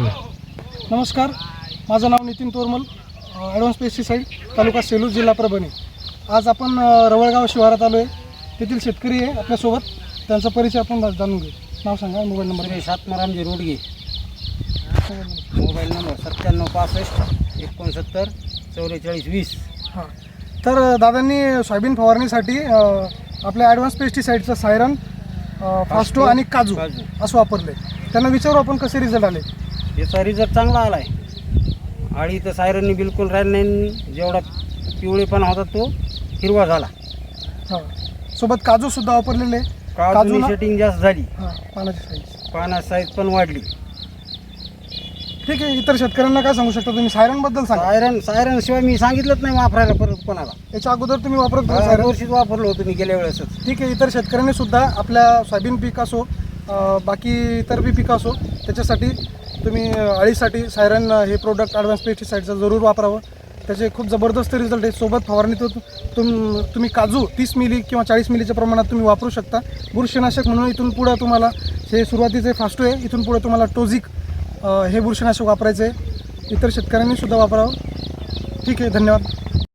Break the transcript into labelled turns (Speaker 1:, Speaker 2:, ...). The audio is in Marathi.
Speaker 1: नमस्कार माझं नाव नितीन तोरमल ॲडव्हान्स पेस्टिसाईड तालुका सेलू जिल्हा परभणी. आज आपण रवळगाव शिवारात आलो आहे तेथील शेतकरी आहे आपल्यासोबत. त्यांचा परिचय आपण जाणून घेऊ. नाव सांगा mobile number.
Speaker 2: Suresh Atmaramji Rodge. Mobile number सत्त्याण्णव पासष्ट एकोणसत्तर चौवेचाळीस वीस.
Speaker 1: हां. तर दादांनी सोयाबीन फवारणीसाठी आपल्या ॲडव्हान्स पेस्टिसाईडचं सायरन फास्टो आणि काजू
Speaker 2: काजू.
Speaker 1: असं वापरले त्यांना विचारू आपण कसे रिझल्ट आले?
Speaker 2: याचा रिझल्ट चांगला आला आहे आळी तर सायरननी बिलकुल राहिलं नाही जेवढा पिवळेपणा होता तो हिरवा झाला.
Speaker 1: हां. सोबत काजूसुद्धा वापरलेले.
Speaker 2: काजूनी
Speaker 1: काजूला
Speaker 2: सेटिंग जास्त झाली.
Speaker 1: हां पानाची साईज
Speaker 2: पाना साईज पण वाढली.
Speaker 1: ठीक आहे इतर शेतकऱ्यांना काय सांगू शकता तुम्ही? सायरनबद्दल सांगा.
Speaker 2: सायरन सायरन शिवाय मी सांगितलंच नाही वापरायला परत कोणाला.
Speaker 1: याच्या अगोदर तुम्ही वापरत होता सायरन.
Speaker 2: वर्षीच वापरलं होतं मी गेल्या वेळेसच.
Speaker 1: ठीक आहे इतर शेतकऱ्यांनी सुद्धा आपल्या सोयाबीन पीक असो अं, बाकी इतर बी पिकं असो त्याच्यासाठी तुम्ही अळीसाठी सायरन हे प्रोडक्ट ॲडव्हान्स पेस्टिसाईडचं जरूर वापरावं. त्याचे खूप जबरदस्त रिझल्ट आहे. सोबत फवारणीतून तुम तुम्ही काजू तीस मिली किंवा चाळीस मिलीच्या प्रमाणात तुम्ही वापरू शकता. बुरशीनाशक म्हणून इथून पुढं तुम्हाला हे सुरुवातीचे फास्टो आहे इथून पुढं तुम्हाला टोझिक हे बुरशीनाशक वापरायचं आहे इतर शेतकऱ्यांनी सुद्धा वापरावं. ठीक आहे धन्यवाद.